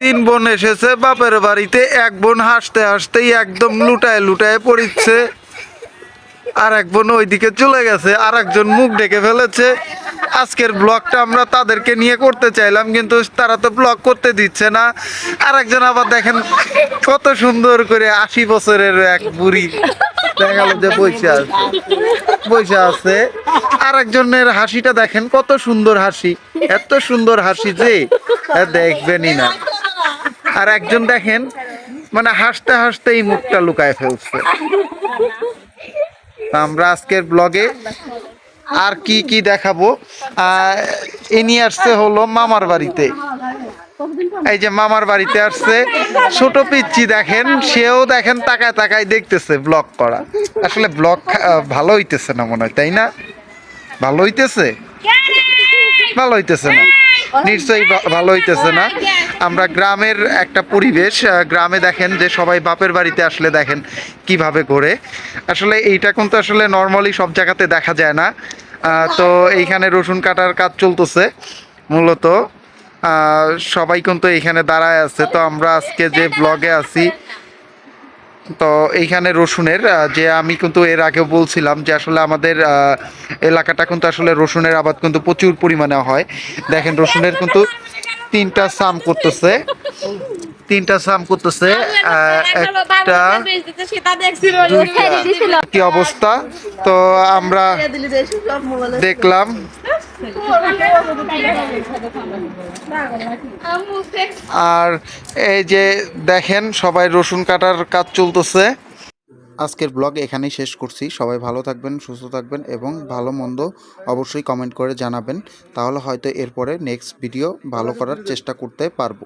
তিন বোন এসেছে, বাপের বাড়িতে এক বোন হাসতে হাসতেই একদম লুটায় লুটায় পড়িচ্ছে। আর এক বোন ওইদিকে চলে গেছে আর একজন মুখ ডেকে ফেলেছে। আজকের ব্লগটা আমরা তাদেরকে নিয়ে করতে চাইলাম, কিন্তু তারা তো ব্লগ করতে দিচ্ছে না। আর একজন আবার দেখেন কত সুন্দর করে আশি বছরের এক বুড়ি দেখা গেল যে বৈশা আছে বৈশা আছে। আর একজনের হাসিটা দেখেন কত সুন্দর হাসি, এত সুন্দর হাসি যে দেখবেনই না। আর একজন দেখেন মানে হাসতে হাসতেই মুখটা লুকায় ফেলছে। আমরা আজকের ব্লগে আর কি কি দেখাবো? ইনি আসছে হলো মামার বাড়িতে। এই যে মামার বাড়িতে আসছে, ছোট পিচ্ছি দেখেন, সেও দেখেন তাকায় তাকায় দেখতেছে ব্লগ করা। আসলে ব্লগ ভালো হইতেছে না মনে হয়, তাই না? ভালো হইতেছে? ভালো হইতেছে না। নিশ্চয়ই ভালো হইতেছে না। আমরা গ্রামের একটা পরিবেশ গ্রামে দেখেন যে সবাই বাপের বাড়িতে আসলে দেখেন কীভাবে ঘোরে। আসলে এইটা কিন্তু আসলে নর্মালি সব জায়গাতে দেখা যায় না। তো এইখানে রসুন কাটার কাজ চলতেছে মূলত। সবাই কিন্তু এইখানে দাঁড়ায় আছে। তো আমরা আজকে যে ব্লগে আছি, তো এইখানে রসুনের যে আমি কিন্তু এর আগে বলছিলাম যে আসলে আমাদের এলাকাটা কিন্তু আসলে রসুনের আবাদ কিন্তু প্রচুর পরিমাণে হয়। দেখেন রসুনের কিন্তু তিনটা সাম করতেছে। তিনটা সাম করতেছে একটা কি অবস্থা? তো আমরা দেখলাম। আর এই যে দেখেন সবাই রসুন কাটার কাজ চলতেছে। আজকের ব্লগ এখানেই শেষ করছি। সবাই ভালো থাকবেন, সুস্থ থাকবেন এবং ভালো মন্দ অবশ্যই কমেন্ট করে জানাবেন। তাহলে হয়তো এরপরে নেক্সট ভিডিও ভালো করার চেষ্টা করতে পারব।